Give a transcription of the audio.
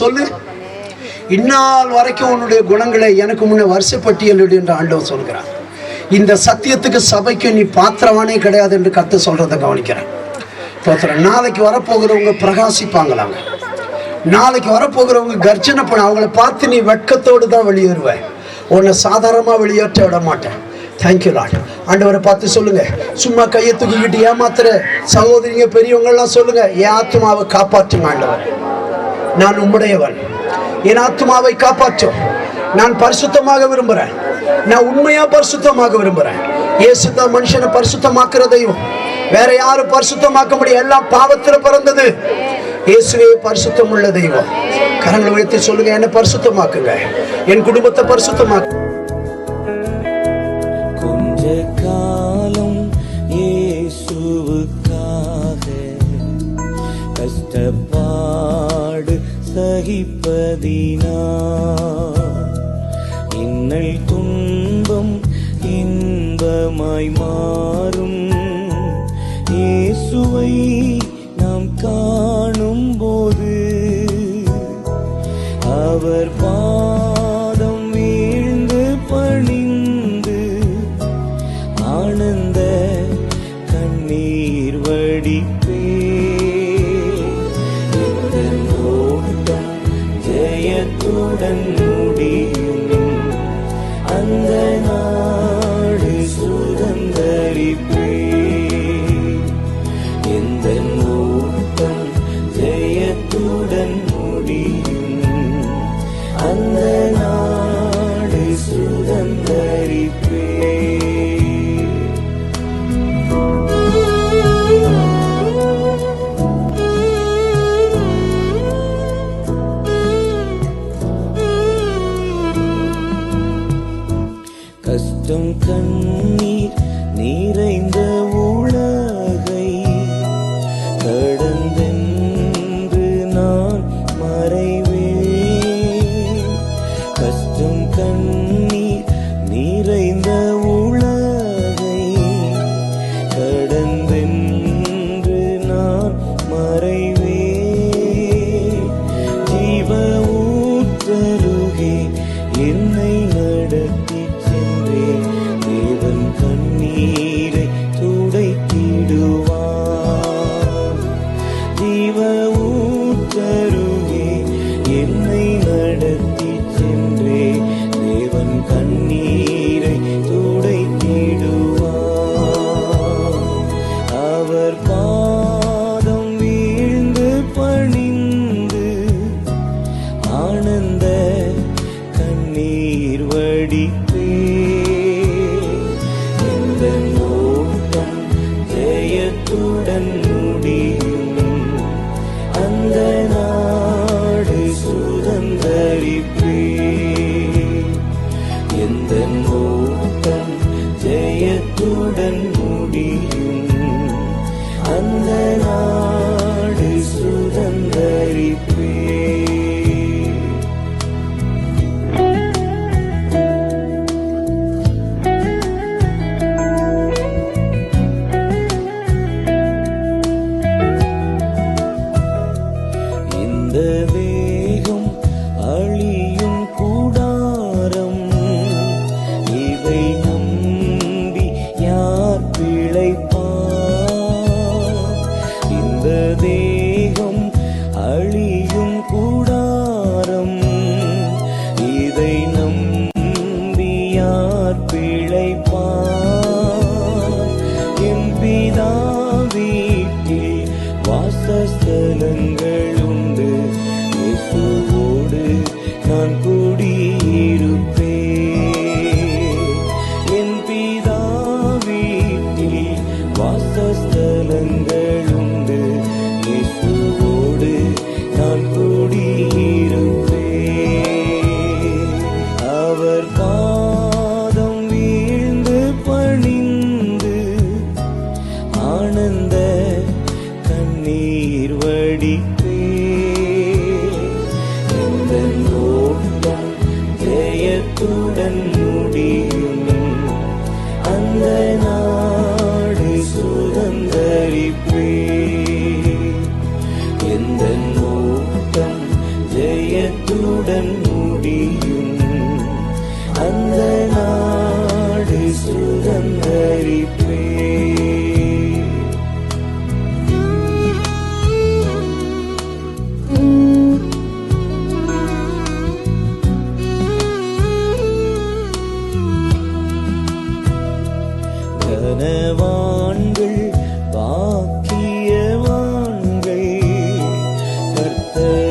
சொல்லு. இந்நாள் வரைக்கும் உன்னுடைய குணங்களை எனக்கு முன்னே வருஷப்பட்டியலிடு என்று ஆண்டவர் சொல்கிறார். இந்த சத்தியத்துக்கு சபைக்கு நீ பாத்திரவானே கிடையாது என்று கத்து சொல்றதை கவனிக்கிறேன். நாளைக்கு வரப்போகிறவங்க பிரகாசிப்பாங்களாங்க. நாளைக்கு வரப்போகிறவங்க கர்ஜனை பண்ண அவங்கள பார்த்து நீ வெட்கத்தோடு தான் வெளியேறுவ. உன்னை சாதாரணமாக வெளியேற்ற விட மாட்டேன். தேங்க்யூ லாட் ஆண்டவரை பார்த்து சொல்லுங்க. சும்மா கையை தூக்கிக்கிட்டு ஏமாத்துற சகோதரிங்க பெரியவங்கள்லாம் சொல்லுங்க. என் ஆத்மாவை காப்பாற்றுங்க ஆண்டவர். நான் உம்முடையவன். என் ஆத்மாவை காப்பாற்றும். நான் பரிசுத்தமாக விரும்புகிறேன். நான் உண்மையா பரிசுத்தமாக விரும்புகிறேன். இயேசு தான் மனுஷனை பரிசுத்தமாக்குறதையும் வேற யாரும் பரிசுத்தமாக்க முடியும் எல்லாம் பாவத்தில் பிறந்தது. இயேசுவே பரிசுத்தம் உள்ள தெய்வம். கரங்களை உயர்த்தி சொல்லுங்க. என்ன பரிசுத்தமாக்குங்க. என் குடும்பத்தை பரிசுத்தமாக்கு இன்னல் துன்பம் இன்பமாய் மாறும். இயேசுவை நாம் காணும் போது அவர் பாதம் வீழ்ந்து பணிந்து ஆனந்த கண்ணீர் வடித்து கஷ்டம் கண்ணீர் நிறைந்த உள கண்ணீர் அந்த வேகம் அழியும் கூடாரம். இதை நம்பி யார் பிழைப்பார்? இந்த தேகம் அழியும் கூடாரம். இதை நம்பி யார் பிழைப்பார்? என் வீட்டில் வாசஸ் மரணத்துடன் முடியும். அந்த நாடு சுதந்தரிப்பே எந்த நோக்கம் ஜெயத்துடன் Oh.